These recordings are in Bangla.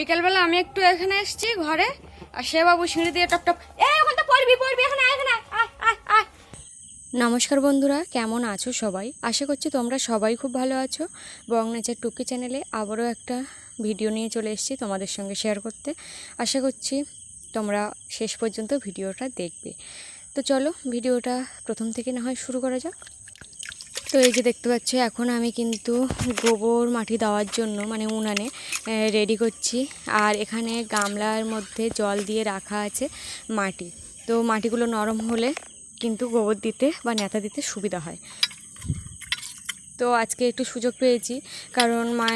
বিকেলবেলা আমি একটু এখানে এসেছি ঘরে, আর সে বাবু সিঁড়ি দিয়ে টপ টপ এই পড়বি পড়বি, এখানে এখানে নমস্কার বন্ধুরা, কেমন আছো সবাই? আশা করছি তোমরা সবাই খুব ভালো আছো। বং নেচার টুকি চ্যানেলে আবারও একটা ভিডিও নিয়ে চলে এসেছি তোমাদের সঙ্গে শেয়ার করতে। আশা করছি তোমরা শেষ পর্যন্ত ভিডিওটা দেখবে। তো চলো, ভিডিওটা প্রথম থেকে না হয় শুরু করা যাক। তো এই যে দেখতে পাচ্ছ, এখন আমি কিন্তু গোবর মাটি দেওয়ার জন্য মানে উনানে রেডি করছি। আর এখানে গামলার মধ্যে জল দিয়ে রাখা আছে মাটি। তো মাটিগুলো নরম হলে কিন্তু গোবর দিতে বা নেতা দিতে সুবিধা হয়। তো আজকে একটু সুযোগ পেয়েছি, কারণ মা,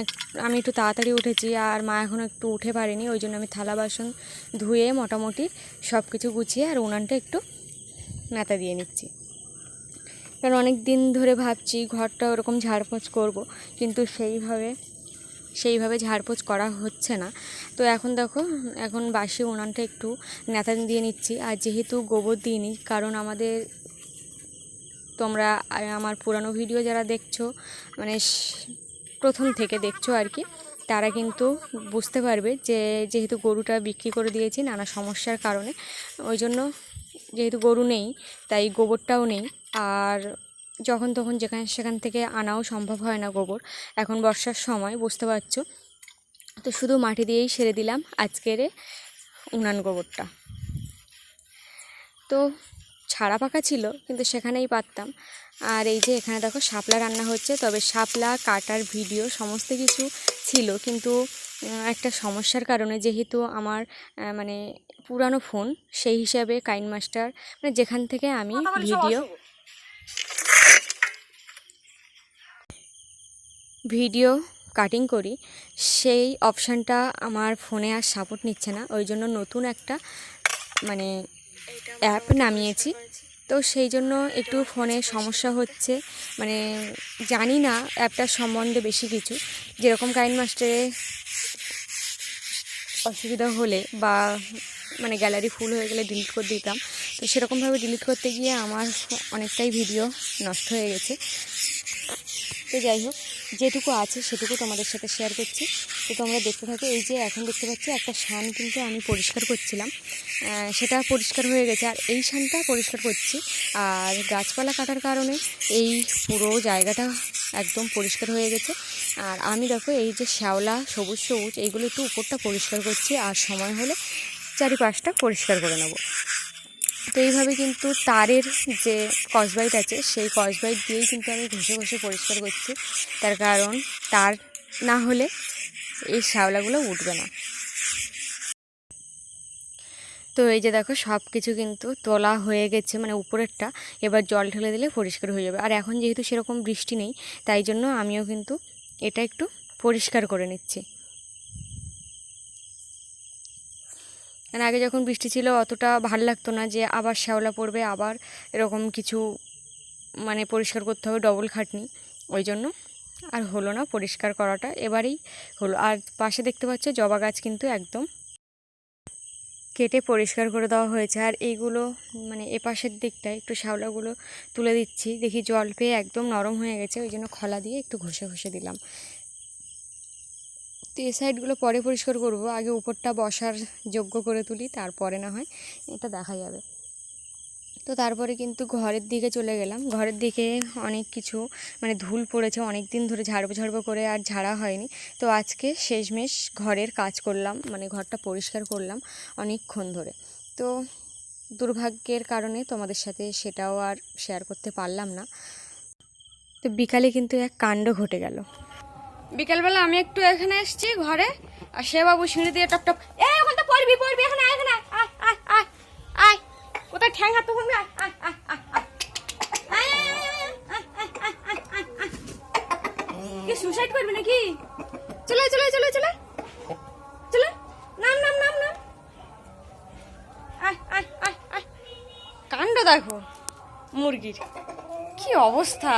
আমি একটু তাড়াতাড়ি উঠেছি আর মা এখনও একটু উঠে পারেনি, ওই জন্য আমি থালা বাসন ধুয়ে মোটামুটি সব কিছু গুছিয়ে আর উনানটা একটু নেতা দিয়ে নিচ্ছি। কারণ অনেক দিন ধরে ভাবছি ঘরটা ওরকম ঝাড়পোছ করব, কিন্তু সেইভাবে সেইভাবে ঝাড়পোছ করা হচ্ছে না। তো এখন দেখো, এখন বাসি উনানটা একটু নেতা দিয়ে নিচ্ছি। আর যেহেতু গোবর দিইনি, কারণ আমাদের, তোমরা আমার পুরানো ভিডিও যারা দেখছ মানে প্রথম থেকে দেখছ আর কি, তারা কিন্তু বুঝতে পারবে যে, যেহেতু গরুটা বিক্রি করে দিয়েছি নানা সমস্যার কারণে, ওই জন্য যেহেতু গরু নেই, তাই গোবরটাও নেই। আর যখন তখন যেখানে সেখান থেকে আনাও সম্ভব হয় না গোবর। এখন বর্ষার সময়, বুঝতে পারছ? তো শুধু মাটি দিয়েই সেরে দিলাম আজকের উনান গোবরটা। তো ছাড়া পাকা ছিল, কিন্তু সেখানেই পারতাম। আর এই যে এখানে দেখো, শাপলা রান্না হচ্ছে। তবে শাপলা, কাটার ভিডিও, সমস্ত কিছু ছিল। কিন্তু একটা সমস্যার কারণে যেহেতু আমার মানে পুরানো ফোন সেই হিসাবে কাইন মাস্টার মানে যেখান থেকে আমি ভিডিও ভিডিও কাটিং করি সেই অপশানটা আমার ফোনে আর সাপোর্ট নিচ্ছে না। ওই জন্য নতুন একটা মানে অ্যাপ নামিয়েছি। তো সেই জন্য একটু ফোনে সমস্যা হচ্ছে। মানে জানি না অ্যাপটার সম্বন্ধে বেশি কিছু। যেরকম কাইন মাস্টারে অসুবিধা হলে বা মানে গ্যালারি ফুল হয়ে গেলে ডিলিট করে দিতাম। তো সেরকমভাবে ডিলিট করতে গিয়ে আমার অনেকটাই ভিডিও নষ্ট হয়ে গেছে। তো যাই হোক, যেটুকু আছে সেটুকু তোমাদের সাথে শেয়ার করছি। তো তোমরা দেখতে থাকো, এই যে এখন দেখতে পাচ্ছি একটা শান কিন্তু আমি পরিষ্কার করছিলাম। সেটা পরিষ্কার হয়ে গেছে আর এই শানটা পরিষ্কার করছি। আর গাছপালা কাটার কারণে এই পুরো জায়গাটা একদম পরিষ্কার হয়ে গেছে। আর আমি দেখো এই যে শ্যাওলা, সবুজ সবুজ, এইগুলো একটু উপরটা পরিষ্কার করছি আর সময় হলে চারিপাশটা পরিষ্কার করে নেব। তো এইভাবে কিন্তু তারের যে কসবাইট আছে, সেই কসবাইট দিয়েই কিন্তু আমি ঘষে ঘষে পরিষ্কার করছি। তার কারণ তার না হলে এই শ্যাওলাগুলো উঠবে না। তো এই যে দেখো সব কিছু কিন্তু তোলা হয়ে গেছে মানে উপরেরটা, এবার জল ঢেলে দিলে পরিষ্কার হয়ে যাবে। আর এখন যেহেতু সেরকম বৃষ্টি নেই, তাই জন্য আমিও কিন্তু এটা একটু পরিষ্কার করে নিচ্ছি। কারণ আগে যখন বৃষ্টি ছিল অতটা ভালো লাগতো না যে আবার শ্যাওলা পড়বে, আবার এরকম কিছু মানে পরিষ্কার করতে হবে ডবল খাটনি, ওই জন্য আর হলো না পরিষ্কার করাটা, এবারেই হলো। আর পাশে দেখতে পাচ্ছ জবা গাছ কিন্তু একদম কেটে পরিষ্কার করে দেওয়া হয়েছে। আর এইগুলো মানে এপাশের দিকটা, একটু শ্যাওলাগুলো তুলে দিচ্ছি। দেখি জল পেয়ে একদম নরম হয়ে গেছে, ওই জন্য খলা দিয়ে একটু ঘষে ঘষে দিলাম। তো এই সাইডগুলো পরে পরিষ্কার করব। আগে উপরটা বসার যোগ্য করে তুলি, তারপরে না হয় এটা দেখা যাবে। তো তারপরে কিন্তু ঘরের দিকে চলে গেলাম। ঘরের দিকে অনেক কিছু মানে ধুল পড়েছে অনেক দিন ধরে ঝাড়বো ঝাড়বো করে আর ঝাড়া হয়নি। তো আজকে শেষমেশ ঘরের কাজ করলাম মানে ঘরটা পরিষ্কার করলাম অনেকক্ষণ ধরে। তো দুর্ভাগ্যের কারণে তোমাদের সাথে সেটাও আর শেয়ার করতে পারলাম না। তো বিকালে কিন্তু এক কাণ্ড ঘটে গেল। বিকালবেলা আমি একটু এখানে এসেছি ঘরে, আর সে বাবু সিঁড়ি দিয়ে টপ টপ এই ওখানটা পড়বি পড়বি, এখানে এখানে আয় আয় আয়। ওটা ঠ্যাং হাত তখন কি সুসাইড করবি নাকি চলে চলে চলে চলে চলে নাম নাম নাম নাম কাণ্ড দেখো মুরগির কি অবস্থা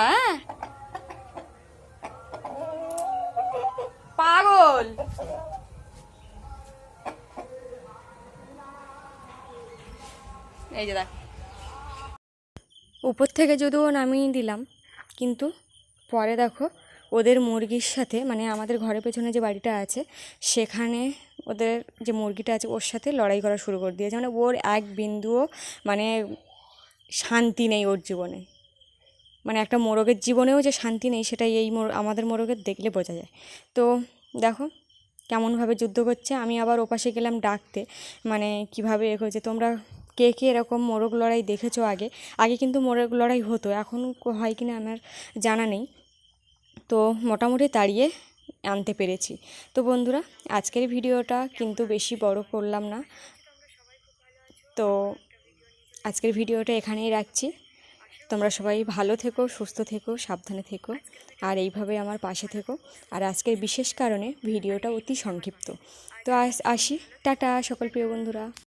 পাগল এই যে দেখ। উপর থেকে যদিও নামিয়ে দিলাম, কিন্তু পরে দেখো ওদের মুরগির সাথে মানে আমাদের ঘরের পেছনে যে বাড়িটা আছে, সেখানে ওদের যে মুরগিটা আছে, ওর সাথে লড়াই করা শুরু করে দিয়েছে। মানে ওর এক বিন্দুও মানে শান্তি নেই ওর জীবনে। মানে একটা মোরগের জীবনেও যে শান্তি নেই সেটা এই মোর, আমাদের মোরগের দেখলে বোঝা যায়। তো দেখো কেমনভাবে যুদ্ধ করছে। আমি আবার ওপাশে গেলাম ডাকতে মানে কীভাবে এ করছে তোমরা কে কে এরকম মোরগ লড়াই দেখেছ আগে? আগে কিন্তু মোরগ লড়াই হতো, এখন হয় কি না আমার জানা নেই। তো মোটামুটি তাড়িয়ে আনতে পেরেছি। তো বন্ধুরা, আজকের ভিডিওটা কিন্তু বেশি বড় করলাম না। তো আজকের ভিডিওটা এখানেই রাখছি। তোমরা সবাই ভালো থেকো, সুস্থ থেকো, সাবধানে থেকো, আর এইভাবে আমার পাশে থেকো। আর আজকের বিশেষ কারণে ভিডিওটা অতি সংক্ষিপ্ত। তো আস- টাটা, সকল প্রিয় বন্ধুরা।